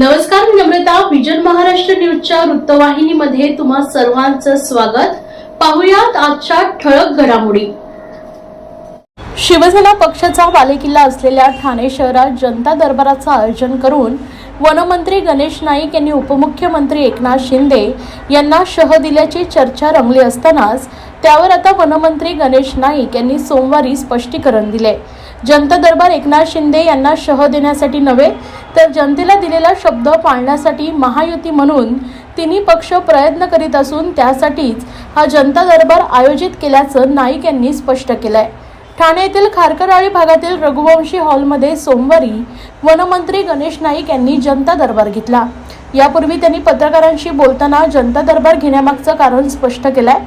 नमस्कार मी नम्रता. विजन महाराष्ट्र न्यूजच्या वृत्तवाहिनीमध्ये तुम्हा सर्वांचं स्वागत. पाहुयात आजच्या ठळक घडामोडी. शिवसेना पक्षाचा बालेकिल्ला असलेल्या ठाणे शहरात जनता दरबाराचं आयोजन करून वनमंत्री गणेश नाईक यांनी उपमुख्यमंत्री एकनाथ शिंदे यांना शह दिल्याची चर्चा रंगली असतानाच त्यावर आता वनमंत्री गणेश नाईक यांनी सोमवारी स्पष्टीकरण दिले. जनता दरबार एकनाथ शिंदे यांना शह देण्यासाठी नव्हे तर जनतेला दिलेला शब्द पाळण्यासाठी महायुती म्हणून तिन्ही पक्ष प्रयत्न करीत असून त्यासाठीच हा जनता दरबार आयोजित केल्याचं नाईक यांनी स्पष्ट केलंय. ठाणे येथील खारकराळी भागातील रघुवंशी हॉलमध्ये सोमवारी वनमंत्री गणेश नाईक यांनी जनता दरबार घेतला. यापूर्वी त्यांनी पत्रकारांशी बोलताना जनता दरबार घेण्यामागचं कारण स्पष्ट केलंय.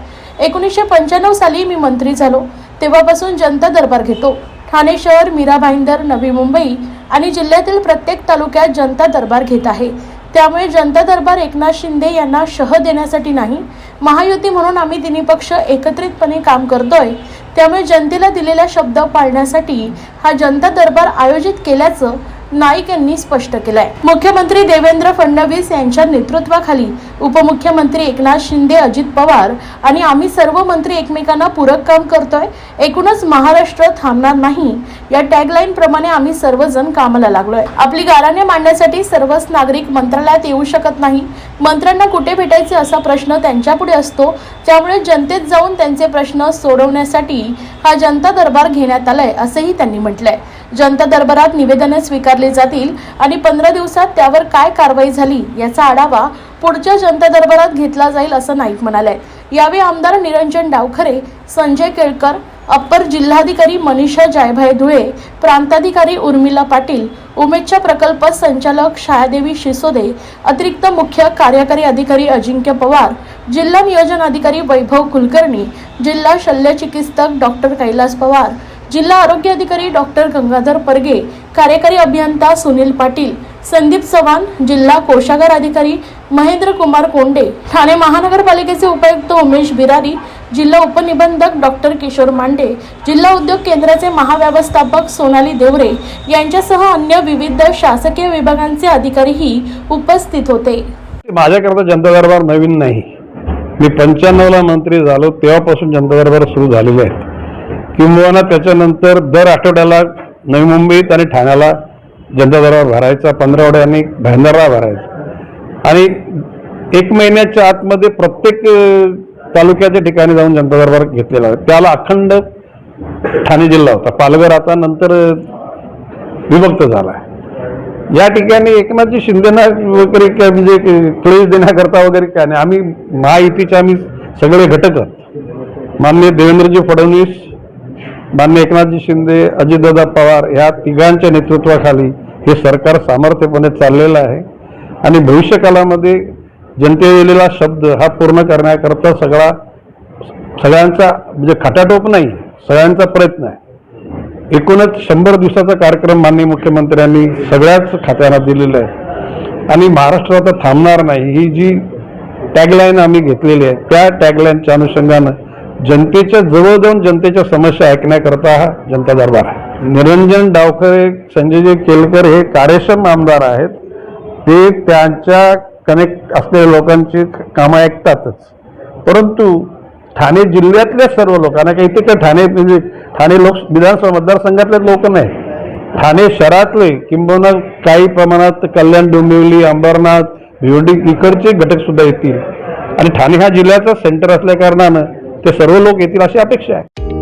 एकोणीसशे पंच्याण्णव साली मी मंत्री झालो तेव्हापासून जनता दरबार घेतो. ठाणे शहर मीरा भाईंदर नवी मुंबई आणि जिल्ह्यातील प्रत्येक तालुक्यात जनता दरबार घेत आहे. त्यामुळे जनता दरबार एकनाथ शिंदे यांना शह देण्यासाठी नाही महायुती म्हणून आम्ही तिन्ही पक्ष एकत्रितपणे काम करतोय. त्यामुळे जनतेला दिलेला शब्द पाळण्यासाठी हा जनता दरबार आयोजित केल्याचं नाईक यांनी स्पष्ट केलंय. मुख्यमंत्री देवेंद्र फडणवीस यांच्या नेतृत्वाखाली उपमुख्यमंत्री एकनाथ शिंदे अजित पवार आणि आम्ही सर्व मंत्री एकमेकांना पूरक काम करतोय एकूणच महाराष्ट्र थांबणार नाही. या टॅगलाईन प्रमाणे आम्ही सर्वजण कामाला लागलोय. आपली गाराणे मांडण्यासाठी सर्वच नागरिक मंत्रालयात येऊ शकत नाही. मंत्र्यांना कुठे भेटायचे असा प्रश्न त्यांच्यापुढे असतो त्यामुळे जनतेत जाऊन त्यांचे प्रश्न सोडवण्यासाठी हा जनता दरबार घेण्यात आलाय असंही त्यांनी म्हटलंय. जनता दरबारात निवेदने स्वीकारली जातील आणि पंधरा दिवसात त्यावर काय कारवाई झाली याचा आढावा पुढच्या जनता दरबारात घेतला जाईल असं नाईक म्हणाले. यावेळी आमदार निरंजन डावखरे संजय केळकर अप्पर जिल्हाधिकारी मनीषा जायभाई धुळे प्रांताधिकारी उर्मिला पाटील उमेदच्या प्रकल्प संचालक छायादेवी शिसोदे अतिरिक्त मुख्य कार्यकारी अधिकारी अजिंक्य पवार जिल्हा नियोजन अधिकारी वैभव कुलकर्णी जिल्हा शल्यचिकित्सक डॉक्टर कैलास पवार जिल्हा आरोग्य अधिकारी डॉक्टर गंगाधर परगे कार्यकारी अभियंता सुनील पाटील संदीप चव्हाण जिल्हा कोषागार अधिकारी महेंद्र कुमार कोंडे ठाणे महानगरपालिकेचे उपायुक्त उमेश बिरारी जिल्हा उपनिबंधक डॉक्टर किशोर मांडे जिल्हा उद्योग केंद्राचे महाव्यवस्थापक सोनाली देवरे यांच्यासह अन्य विविध शासकीय विभागांचे अधिकारीही उपस्थित होते. माझ्याकरता जनता दरबार नवीन नाही. मी पंच्याण्णवला मंत्री झालो तेव्हापासून जनता दरबार सुरू झालेले आहेत. किंबहुना त्याच्यानंतर दर आठवड्याला नवी मुंबईत आणि ठाण्याला जनता दरबार भरायचा पंधरावड्याने भंडारा भरायचा. आणि एक महिन्याच्या आतमध्ये प्रत्येक तालुक्याच्या ठिकाणी जाऊन जनता दरबार घेतलेला त्याला अखंड ठाणे जिल्हा होता. पालघर आता नंतर विभक्त झाला या ठिकाणी एकनाथजी शिंदेना वगैरे काय म्हणजे क्लेश देण्याकरता वगैरे काय नाही. आम्ही महायुतीचे आम्ही सगळे घटक आहोत. माननीय देवेंद्रजी फडणवीस माननीय एकनाथजी शिंदे अजितदादा पवार या तिघांच्या नेतृत्वाखाली हे सरकार सामर्थ्यपणे चाललेलं आहे. आणि भविष्यकालामध्ये जनतेने दिलेला शब्द हा पूर्ण करण्याकरता सगळा सगळ्यांचा म्हणजे खटाटोप नाही सगळ्यांचा प्रयत्न आहे. एकूणच शंभर दिवसाचा कार्यक्रम माननीय मुख्यमंत्र्यांनी सगळ्याच खात्यांना दिलेला आहे. आणि महाराष्ट्र आता थांबणार नाही ही जी टॅगलाईन आम्ही घेतलेली आहे त्या टॅगलाईनच्या अनुषंगानं जनतेच्या जवळ जाऊन जनतेच्या समस्या ऐकण्याकरता हा जनता दरबार आहे. निरंजन डावखरे संजयजी केलकर हे कार्यक्षम आमदार आहेत. ते त्यांच्या कनेक्ट असलेल्या लोकांची कामं ऐकतातच. परंतु ठाणे जिल्ह्यातल्या सर्व लोकांना काही इथे काय ठाणे म्हणजे ठाणे लोक विधानसभा मतदारसंघातले लोक नाही. ठाणे शहरातले किंबहुना काही प्रमाणात कल्याण डोंबिवली अंबरनाथ भिवंडी इकडचे घटकसुद्धा येतील. आणि ठाणे हा जिल्ह्याचा सेंटर असल्या कारणानं ते सर्व लोक येतील अशी अपेक्षा आहे.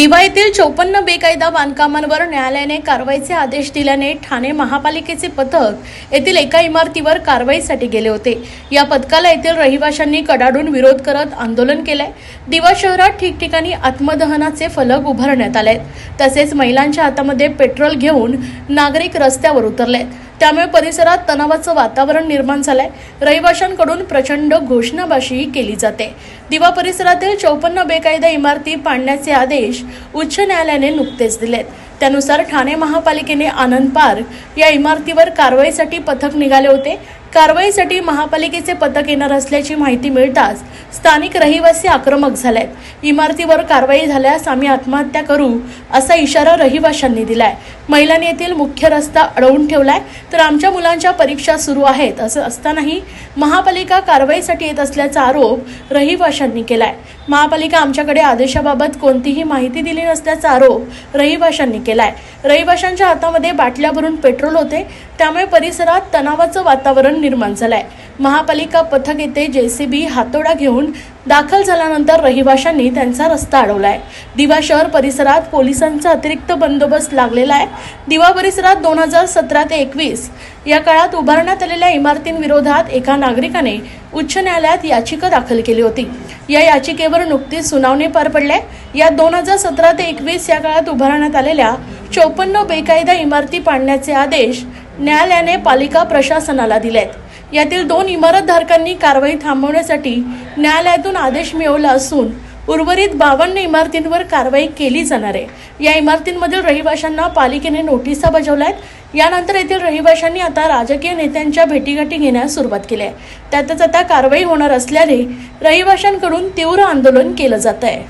दिवा येथील चौपन्न बेकायदा बांधकामांवर न्यायालयाने कारवाईचे आदेश दिल्याने ठाणे महापालिकेचे पथक येथील एका इमारतीवर कारवाईसाठी गेले होते. या पथकाला येथील रहिवाशांनी कडाडून विरोध करत आंदोलन केलंय. दिवा शहरात ठिकठिकाणी आत्मदहनाचे फलक उभारण्यात आले तसेच महिलांच्या हातामध्ये पेट्रोल घेऊन नागरिक रस्त्यावर उतरलेत. त्यामुळे परिसरात तणावाचं वातावरण निर्माण झालंय. रहिवाशांकडून प्रचंड घोषणाबाशीही केली जाते. दिवा परिसरातील चौपन्न बेकायदा इमारती पाडण्याचे आदेश उच्च न्यायालयाने नुकतेच दिलेत. त्यानुसार ठाणे महापालिकेने आनंद पार्क या इमारतीवर कारवाईसाठी पथक निघाले होते. कारवाईसाठी महापालिकेचे पथक येणार असल्याची माहिती मिळताच स्थानिक रहिवासी आक्रमक झालेत. इमारतीवर कारवाई झाल्यास आम्ही आत्महत्या करू असा इशारा रहिवाशांनी दिलाय. महिलांनी येथील मुख्य रस्ता अडवून ठेवलाय. तर आमच्या मुलांच्या परीक्षा सुरू आहेत. असं असतानाही महापालिका कारवाईसाठी येत असल्याचा आरोप रहिवाशांनी केलाय. महापालिका आमच्याकडे आदेशाबाबत कोणतीही माहिती दिली नसल्याचा आरोप रहिवाशांनी केलाय. रहिवाशांच्या हातामध्ये बाटल्या भरून पेट्रोल होते. त्यामुळे परिसरात तणावाचं वातावरण निर्माण झालंय. महापालिका पथक येथे जेसीबी हातोडा घेऊन दाखल झाल्यानंतर रहिवाशांनी त्यांचा रस्ता अडवलाय. दिवा शहर परिसरात पोलिसांचा अतिरिक्त बंदोबस्त लागलेला आहे. दिवा परिसरात दोन हजार सतरा ते एकवीस या काळात उभारण्यात आलेल्या इमारतींविरोधात एका नागरिकाने उच्च न्यायालयात याचिका दाखल केली होती. या याचिकेवर नुकतीच सुनावणी पार पडल्या. या दोन हजार सतरा ते एकवीस या काळात उभारण्यात आलेल्या चौपन्न बेकायदा इमारती पाडण्याचे आदेश न्यायालयाने पालिका प्रशासनाला दिलेत. यातील दोन इमारतधारकांनी कारवाई थांबवण्यासाठी न्यायालयातून आदेश मिळवला असून उर्वरित बावन्न इमारतींवर कारवाई केली जाणार आहे. या इमारतींमधील रहिवाशांना पालिकेने नोटिसा बजावल्यात. यानंतर येथील रहिवाशांनी आता राजकीय नेत्यांच्या भेटीगाठी घेण्यास सुरुवात केली आहे. त्यातच आता कारवाई होणार असल्याने रहिवाशांकडून तीव्र आंदोलन केलं जात आहे.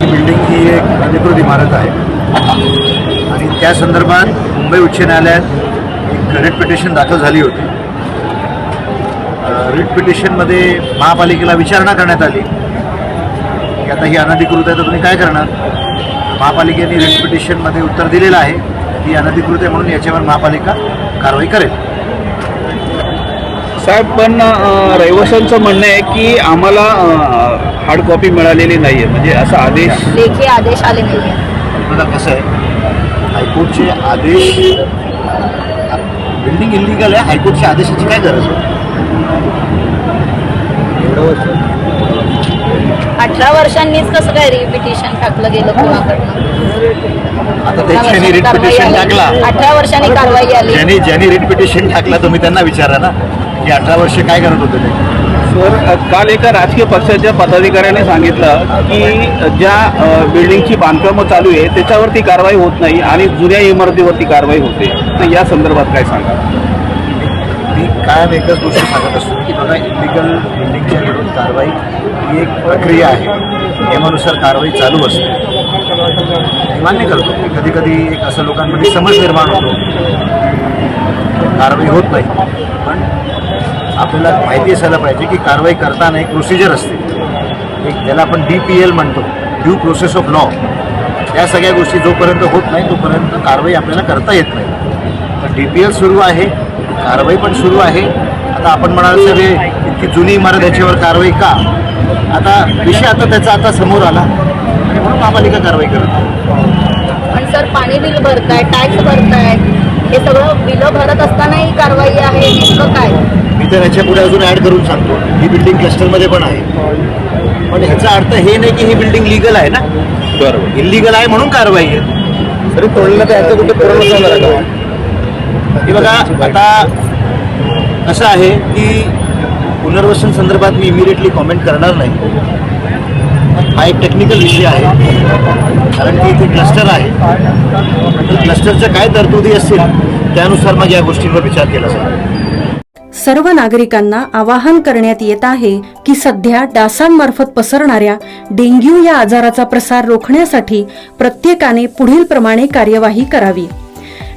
बिल्डिंग ही एक अधिकृत इमारत आहे. आणि त्या संदर्भात मुंबई उच्च न्यायालयात एक रिट पिटिशन दाखल झाली होती. रिट पिटिशनमध्ये महापालिकेला विचारणा करण्यात आली. की आता ही अनधिकृत आहे तर तुम्ही काय करणार? महापालिकेने रिट पिटिशनमध्ये उत्तर दिलेलं आहे की अनधिकृत आहे म्हणून याच्यावर महापालिका कारवाई करेल. साहेब पण रहिवाशांचं म्हणणं आहे की आम्हाला हार्ड कॉपी मिळालेली नाही आहे म्हणजे असा आदेश लेखी आदेश आले नाही बघा कसं आहे. हायकोर्टचे आदेश बिल्डिंग इलिगल आहे हायकोर्टच्या आदेशाची काय गरज आहे? एवढं वर्ष? अठरा वर्षांनीच कसं काय रिपिटिशन टाकलं गेलं कोणाकडनं? आता अठरा वर्षांनी कारवाई पिटिशन आली. टाकला अठरा वर्षांनी कारवाई आली. ज्यांनी ज्यांनी रिट पिटिशन टाकला तुम्ही त्यांना विचारा ना की अठरा वर्ष काय करत होते ते? सर काल एका राजकीय पक्षाच्या पदाधिकाऱ्याने सांगितलं की ज्या बिल्डिंगची बांधकामं चालू आहे त्याच्यावरती कारवाई होत नाही आणि जुन्या इमारतीवरती कारवाई होते. तर या संदर्भात काय सांगा मी कायम एकच गोष्ट सांगत असतो की बघा इलिगल बिल्डिंगच्या विरुद्ध कारवाई ही एक प्रक्रिया आहे. नियमानुसार कारवाई चालू असते. मी मान्य करतो की कधी कधी एक असं लोकांमध्ये समज निर्माण होतो कारवाई होत नाही. पण आपल्याला माहिती असायला पाहिजे की कारवाई करताना एक प्रोसिजर असते. एक ज्याला आपण डी पी एल म्हणतो ड्यू प्रोसेस ऑफ लॉ या सगळ्या गोष्टी जोपर्यंत होत नाही तोपर्यंत कारवाई आपल्याला करता येत नाही. तर डी पी एल सुरू आहे. कारवाई पण सुरू आहे. आता आपण म्हणाल सर हे इतकी जुनी इमारत याच्यावर कारवाई का? आता विषय आता त्याचा आता समोर आला. आणि म्हणून महापालिका कारवाई करत आहे. पण सर पाणी बिल भरताय टॅक्स भरताय हे सगळं बिलं भरत असताना ही कारवाई आहे इतकं काय? मी तर याच्यापुढे अजून ॲड करून सांगतो. ही बिल्डिंग क्लस्टरमध्ये पण आहे. पण ह्याचा अर्थ हे नाही की ही बिल्डिंग लिगल आहे ना? बरोबर. इलिगल आहे म्हणून कारवाई आहे. तरी तोडलं तर याचं कुठे पूर्ण हे बघा आता असं आहे की पुनर्वसन संदर्भात मी इमिडिएटली कॉमेंट करणार नाही. हा एक टेक्निकल विषय आहे. कारण की इथे क्लस्टर आहे. तर क्लस्टरच्या काय तरतुदी असतील त्यानुसार मग या गोष्टींवर विचार केला जाईल. सर्व नागरिकांना आवाहन करण्यात येत आहे की सध्या डासांमार्फत पसरणाऱ्या डेंग्यू या आजाराचा प्रसार रोखण्यासाठी प्रत्येकाने पुढील प्रमाणे कार्यवाही करावी.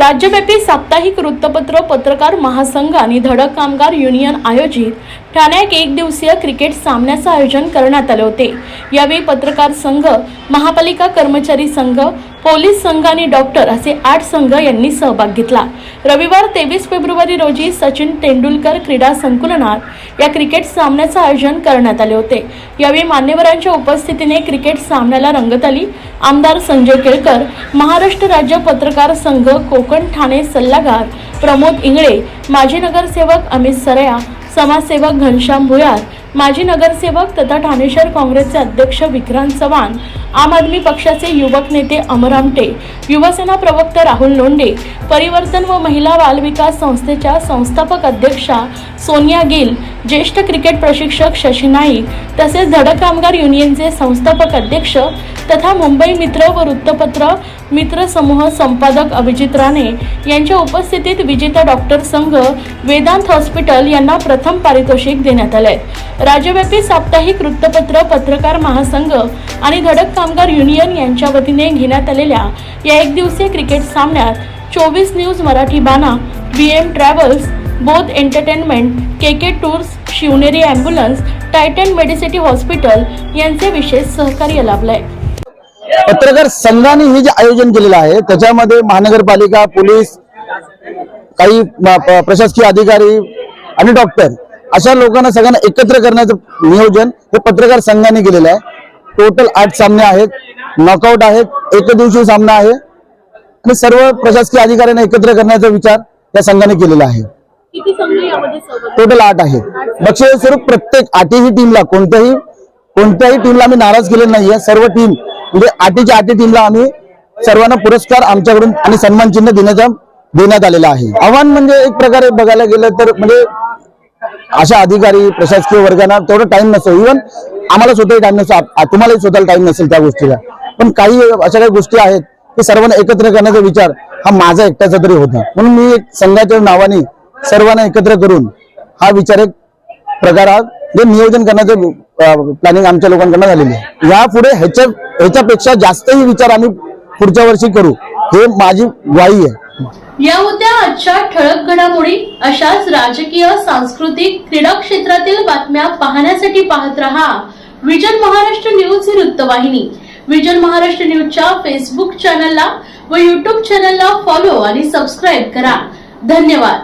राज्यव्यापी साप्ताहिक वृत्तपत्र पत्रकार महासंघ आणि धडक कामगार युनियन आयोजित ठाण्यात एक दिवसीय क्रिकेट सामन्याचं आयोजन करण्यात आले होते. यावेळी पत्रकार संघ महापालिका कर्मचारी संघ पोलीस संघ आणि डॉक्टर असे आठ संघ यांनी सहभाग घेतला. रविवार तेवीस फेब्रुवारी रोजी सचिन तेंडुलकर क्रीडा संकुलनात या क्रिकेट सामन्याचं आयोजन करण्यात आले होते. यावेळी मान्यवरांच्या उपस्थितीने क्रिकेट सामन्याला रंगत आली. आमदार संजय केळकर महाराष्ट्र राज्य पत्रकार संघ कोकण ठाणे सल्लागार प्रमोद इंगळे माजी नगरसेवक अमित सरया समाजसेवक घनश्याम भुयार माजी नगरसेवक तथा ठाणे शहर काँग्रेसचे अध्यक्ष विक्रांत चव्हाण आम आदमी पक्षाचे युवक नेते अमर आमटे युवसेना प्रवक्ता राहुल लोंढे परिवर्तन व महिला बालविकास संस्थेच्या संस्थापक अध्यक्षा सोनिया गिल ज्येष्ठ क्रिकेट प्रशिक्षक शशी नाईक तसेच धडक कामगार युनियनचे संस्थापक अध्यक्ष तथा मुंबई मित्र व वृत्तपत्र मित्रसमूह संपादक अभिजित राणे यांच्या उपस्थितीत विजेता डॉक्टर संघ वेदांत हॉस्पिटल यांना प्रथम पारितोषिक देण्यात आले राज्यव्यापी साप्ताहिक वृत्तपत्र पत्रकार महासंघ आणि धडक कामगार युनियन यांच्या वतीने घेण्यात आलेल्या या एक दिवसीय क्रिकेट सामन्यात चोवीस न्यूज मराठी बाणा B M travels Bodh entertainment K K tours Shivneri ambulance Titan Medicity hospital यांचे विशेष सहकार्य लाभलंय. पत्रकार संघाने हे जे आयोजन केलेलं आहे त्याच्यामध्ये महानगरपालिका पोलीस काही प्रशासकीय अधिकारी आणि डॉक्टर अशा लोकांना सगळ्यांना एकत्र करण्याचं नियोजन हे पत्रकार संघाने केलेलं आहे. टोटल आठ सामने आहेत नॉकआउट आहेत एक दिवशी सामना आहे. आणि सर्व प्रशासकीय अधिकाऱ्यांना एकत्र करण्याचा विचार या संघाने केलेला आहे. टोटल आठ आहेत. बक्षीस स्वरूप प्रत्येक आठही टीमला कोणत्याही कोणत्याही टीमला आम्ही नाराज केलेलं नाहीये. सर्व टीम म्हणजे आठीच्या आठी टीमला आम्ही सर्वांना पुरस्कार आमच्याकडून आणि सन्मान चिन्ह देण्याचा देण्यात आलेला आहे. आव्हान म्हणजे एक प्रकारे बघायला गेलं तर म्हणजे अशा अधिकारी प्रशासकीय वर्गांना तेवढा टाइम नसतो. इव्हन आम्हाला स्वतःही टाइम नसतो. तुम्हालाही स्वतःला टाइम नसेल त्या गोष्टीला. पण काही अशा काही गोष्टी आहेत की सर्वांना एकत्र करण्याचा विचार हा माझा एकट्याचा तरी होता. म्हणून मी एक संघाच्या नावाने सर्वांना एकत्र करून हा विचार एक प्रकार हा नियोजन करण्याचा प्लॅनिंग आमच्या लोकांकडनं झालेली आहे. यापुढे ह्याच्या ह्याच्यापेक्षा जास्तही विचार आम्ही पुढच्या वर्षी करू. हे माझी ग्वाही आहे. या होत्या आजच्या ठळक घडामोडी अशाच राजकीय सांस्कृतिक क्रीडा क्षेत्रातील बातम्या पाहण्यासाठी पाहत रहा. विजन महाराष्ट्र न्यूज ही वृत्तवाहिनी. विजन महाराष्ट्र न्यूजच्या फेसबुक चॅनलला व युट्यूब चॅनलला फॉलो आणि सबस्क्राईब करा. धन्यवाद.